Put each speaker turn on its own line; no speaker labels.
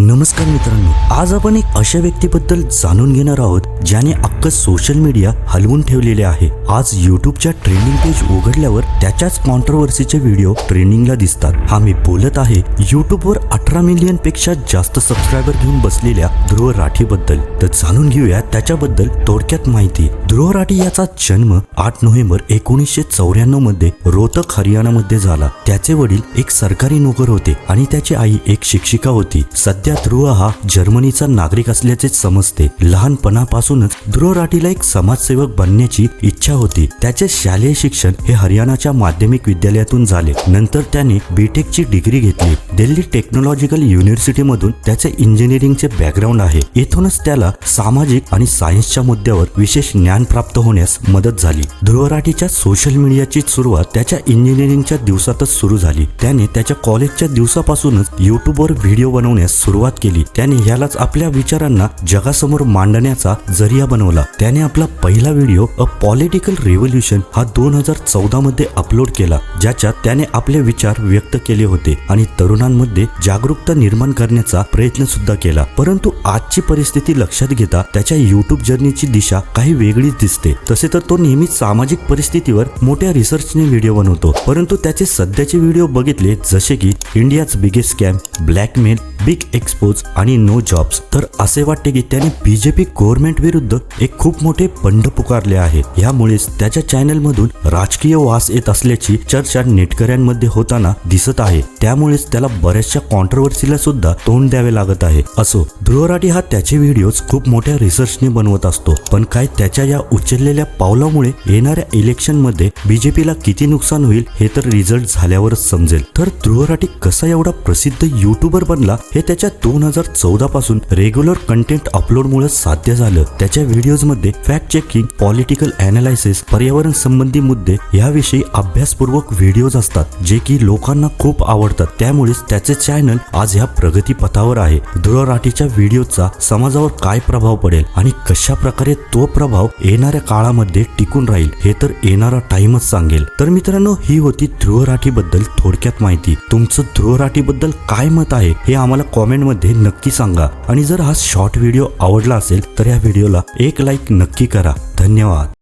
नमस्कार मित्रांनो आज आपण एक अशा व्यक्तीबद्दल जाणून घेणार आहोत ज्याने अख्खं सोशल मीडिया हलवून ठेवलेले आहे. आज युट्यूबच्या ट्रेंडिंग पेज उघडल्यावर त्याच्याच कॉन्ट्रोवर्सीचे व्हिडिओ ट्रेंडिंगला दिसतात. हा मी बोलत आहे युट्यूबवर अठरा मिलियनपेक्षा जास्त सबस्क्रायबर घेऊन बसलेल्या ध्रुव राठीबद्दल. तर जाणून घेऊया त्याच्याबद्दल थोडक्यात माहिती. ध्रुव राठी याचा जन्म आठ नोव्हेंबर एकोणीसशे चौऱ्याण्णवमध्ये रोहतक हरियाणामध्ये झाला. त्याचे वडील एक सरकारी नोकर होते आणि त्याची आई एक शिक्षिका होती. सध्या ध्रुव हा जर्मनीचा नागरिक असल्याचे समजते. लहानपणापासूनच ध्रुव राठीला एक समाजसेवक बनण्याची इच्छा होती. त्याचे शालेय शिक्षण हे हरियाणाच्या माध्यमिक विद्यालयातून झाले. नंतर त्याने बीटेकची डिग्री घेतली. दिल्ली टेक्नॉलॉजिकल युनिव्हर्सिटीमधून त्याचे इंजिनिअरिंगचे बॅकग्राऊंड आहे. येथूनच त्याला सामाजिक आणि सायन्सच्या मुद्द्यावर विशेष ज्ञान प्राप्त होण्यास मदत झाली. ध्रुवराठीच्या सोशल मीडियाची सुरुवात त्याच्या इंजिनिअरिंगच्या दिवसातच सुरू झाली. त्याने त्याच्या कॉलेजच्या दिवसापासूनच युट्यूबवर व्हिडिओ बनवण्यास सुरुवात केली. त्याने ह्यालाच आपल्या विचारांना जगासमोर मांडण्याचा जरिया बनवला. त्याने आपला पहिला व्हिडिओ अ पॉलिटिकल रिव्होल्युशन हा दोन हजार चौदा मध्ये अपलोड केला ज्याच्यात त्याने आपले विचार व्यक्त केले होते आणि तरुणांमध्ये जागरूकता निर्माण करण्याचा प्रयत्न सुद्धा केला. परंतु आजची परिस्थिती लक्षात घेता त्याच्या युट्यूब जर्नीची दिशा काही वेगळीच दिसते. तसे तर तो नेहमीच सामाजिक परिस्थितीवर मोठ्या रिसर्चने व्हिडिओ बनवतो. परंतु त्याचे सध्याचे व्हिडिओ बघितले जसे की India's biggest scam blackmail big expose आणि नो जॉब्स. तर असे वाटते की त्याने बीजेपी गव्हर्नमेंट विरुद्ध एक खूप मोठे बंड पुकारले आहे. यामुळेच त्याच्या चॅनल मधून राजकीय वास येत असल्याची चर्चा नेटकऱ्यांमध्ये होताना दिसत आहे. त्यामुळेच त्याला बऱ्याचशा कॉन्ट्रोवर्सीला सुद्धा तोंड द्यावे लागत आहे. असो ध्रुवराठी हा त्याचे व्हिडिओज खूप मोठ्या रिसर्चने बनवत असतो. पण काय त्याच्या या उचललेल्या पावलामुळे येणाऱ्या इलेक्शनमध्ये बीजेपीला किती नुकसान होईल हे तर रिझल्ट झाल्यावरच समजेल. तर ध्रुवराठी कसा एवढा प्रसिद्ध युट्यूबर बनला हे त्याच्या दोन हजार चौदा पासून रेग्युलर कंटेंट अपलोड मुळे साध्य झालं. त्याच्या व्हिडिओजमध्ये फॅक्ट चेकिंग पॉलिटिकल अनालायसिस पर्यावरण संबंधी मुद्दे याविषयी अभ्यासपूर्वक व्हिडिओज असतात जे की लोकांना खूप आवडतात. त्यामुळेच त्याचे चॅनल आज ह्या प्रगती पथावर आहे. ध्रुव राठीच्या व्हिडिओचा समाजावर काय प्रभाव पडेल आणि कशा प्रकारे तो प्रभाव येणाऱ्या काळामध्ये टिकून राहील हे तर येणारा टाइमच सांगेल. तर मित्रांनो ही होती ध्रुवबद्दल थोडक्यात माहिती. तुमचं ध्रुवबद्दल काय मत आहे हे आम्हाला कॉमेंटमध्ये नक्की सांगा. आणि जर हा शॉर्ट व्हिडिओ आवडला असेल तर या व्हिडिओला एक लाईक नक्की करा. धन्यवाद.